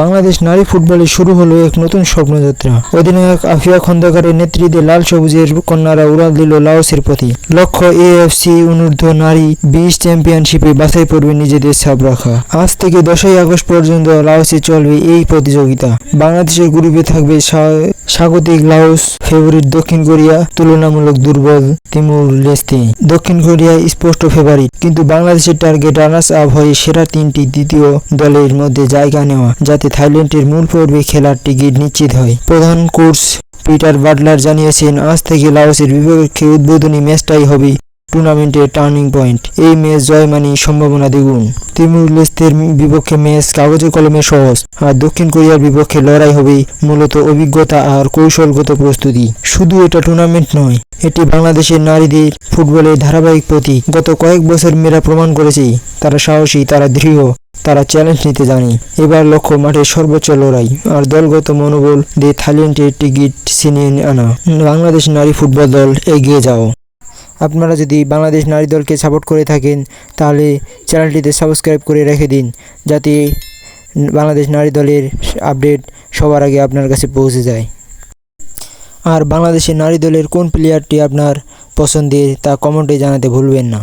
বাংলাদেশ নারী ফুটবলে শুরু হলো এক নতুন স্বপ্নযাত্রা। অধিনায়ক আফিয়া খন্দকারের নেতৃত্বে লাল সবুজের কন্যারা উড়াল দিল লাওসের প্রতি। লক্ষ্য এএফসি অনূর্ধ্ব নারী বিশ চ্যাম্পিয়নশিপে বাছাই পড়বে নিজেদের ছাপ রাখা। আজ থেকে দশই আগস্ট পর্যন্ত লাওসে চলবে এই প্রতিযোগিতা। বাংলাদেশের গ্রুপে থাকবে স্বাগতিক লাওস, ফেভারিট দক্ষিণ কোরিয়া, তুলনামূলক দুর্বল তিমুর লেস্তে। দক্ষিণ কোরিয়া স্পষ্ট ফেভারিট, কিন্তু বাংলাদেশের টার্গেট রানার্স আপ হয়ে সেরা তিনটি দ্বিতীয় দলের মধ্যে জায়গা নেওয়া। থাইল্যান্ডের মূল পর্বে খেলার টিকিট নিশ্চিত হয়। প্রধান কোর্স পিটার বাটলার জানিয়েছেন, আজ থেকে লাওসের বিপক্ষে উদ্বোধনী ম্যাচটাই হবে টুর্নামেন্টের টার্নিং পয়েন্ট। এই ম্যাচ জয় মানে সম্ভাবনা দ্বিগুণ। তিমুর লেস্তের বিপক্ষে ম্যাচ কাগজে কলমে সহজ, আর দক্ষিণ কোরিয়ার বিপক্ষে লড়াই হবে মূলত অভিজ্ঞতা আর কৌশলগত প্রস্তুতি। শুধু এটা টুর্নামেন্ট নয়, এটি বাংলাদেশের নারীদের ফুটবলের ধারাবাহিক প্রতীক। গত কয়েক বছর মেয়েরা প্রমাণ করেছে, তারা সাহসী, তারা দৃঢ়। তারা চ্যালেঞ্জ নিতে জানে। এবার লক্ষ্য মাঠে সর্বোচ্চ লড়াই আর দলগত মনোবল দিয়ে থাইল্যান্ডের টিকিট ছিনিয়ে আনা। বাংলাদেশ নারী ফুটবল দল এগিয়ে যাও। আপনারা যদি বাংলাদেশ নারী দলকে সাপোর্ট করে থাকেন, তাহলে চ্যানেলটিতে সাবস্ক্রাইব করে রেখে দিন, যাতে বাংলাদেশ নারী দলের আপডেট সবার আগে আপনার কাছে পৌঁছে যায়। আর বাংলাদেশের নারী দলের কোন প্লেয়ারটি আপনার পছন্দের তা কমেন্টে জানাতে ভুলবেন না।